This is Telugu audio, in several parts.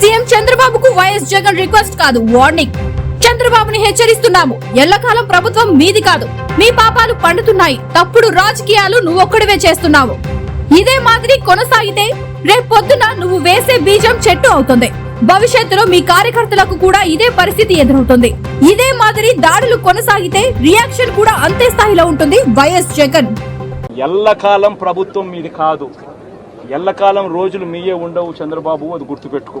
సీఎం చంద్రబాబుకు వైఎస్ జగన్ రిక్వెస్ట్ కాదు వార్నింగ్. చంద్రబాబుని హెచ్చరిస్తున్నాము. ఎల్లకాలం ప్రభుత్వం మీది కాదు. మీ పాపాలు పండుతున్నాయి. తప్పుడు రాజకీయాలు నువ్వొక్కడివే చేస్తున్నావు. ఇదే మాదిరి కొనసాగితే రేపొద్దున నువ్వు వేసే బీజం చెట్టు అవుతుంది. భవిష్యత్తులో మీ కార్యకర్తలకు కూడా ఇదే పరిస్థితి ఎదురవుతుంది. ఇదే మాదిరి దాడులు కొనసాగితే రియాక్షన్ కూడా అంతే స్థాయిలో ఉంటుంది వైఎస్ జగన్. ఎల్లకాలం ప్రభుత్వం మీది కాదు. ఎల్లకాలం రోజులు మీయే ఉండవు చంద్రబాబు అది గుర్తుపెట్టుకో.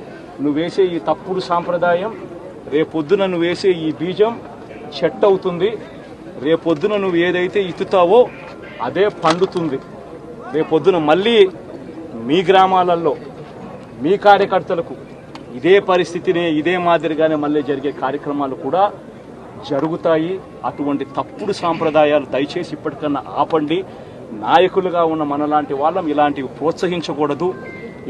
నువ్వు వేసే ఈ తప్పుడు సాంప్రదాయం రేపొద్దున నువ్వు వేసే ఈ బీజం చెట్టు అవుతుంది. రేపొద్దున నువ్వు ఏదైతే ఇత్తుతావో అదే పండుతుంది. రేపొద్దున మళ్ళీ మీ గ్రామాలలో మీ కార్యకర్తలకు ఇదే పరిస్థితిని ఇదే మాదిరిగానే మళ్ళీ జరిగే కార్యక్రమాలు కూడా జరుగుతాయి. అటువంటి తప్పుడు సాంప్రదాయాలు దయచేసి ఇప్పటికన్నా ఆపండి. నాయకులుగా ఉన్న మనలాంటి వాళ్ళం ఇలాంటివి ప్రోత్సహించకూడదు.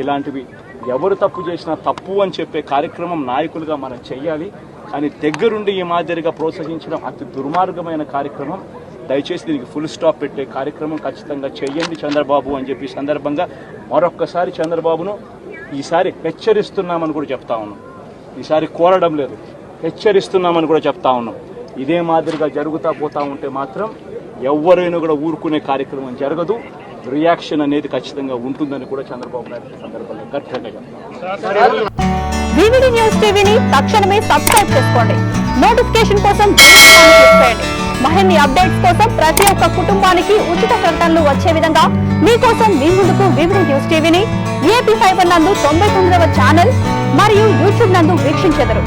ఇలాంటివి ఎవరు తప్పు చేసినా తప్పు అని చెప్పే కార్యక్రమం నాయకులుగా మనం చెయ్యాలి. కానీ దగ్గరుండి ఈ మాదిరిగా ప్రోత్సహించడం అతి దుర్మార్గమైన కార్యక్రమం. దయచేసి దీనికి ఫుల్ స్టాప్ పెట్టే కార్యక్రమం ఖచ్చితంగా చేయండి చంద్రబాబు అని చెప్పి సందర్భంగా మరొక్కసారి చంద్రబాబును ఈసారి హెచ్చరిస్తున్నామని కూడా చెప్తా ఉన్నాం. ఈసారి కోరడం లేదు. హెచ్చరిస్తున్నామని కూడా చెప్తా ఉన్నాం. ఇదే మాదిరిగా జరుగుతా పోతా ఉంటే మాత్రం ఎవరైనా కూడా ఊరుకునే కార్యక్రమం జరగదు. రియాక్షన్ అనేది ఖచ్చితంగా ఉంటుందని కూడా చంద్రబాబు నాయుడు సందర్భంగా గట్టిగా చెప్తాను వివిడి న్యూస్ టీవీని తక్షణమే సబ్స్క్రైబ్ చేసుకోండి. నోటిఫికేషన్ కోసం మరిన్ని అప్డేట్స్ కోసం ప్రతి ఒక్క కుటుంబానికి ఉచిత ప్రకటనలు వచ్చే విధంగా మీకోసం మీ ముందుకు వివిడి న్యూస్ టీవీని ఏపీ ఫైబర్ నందు తొంభై తొమ్మిదవ ఛానల్ మరియు యూట్యూబ్ నందు వీక్షించెదరు.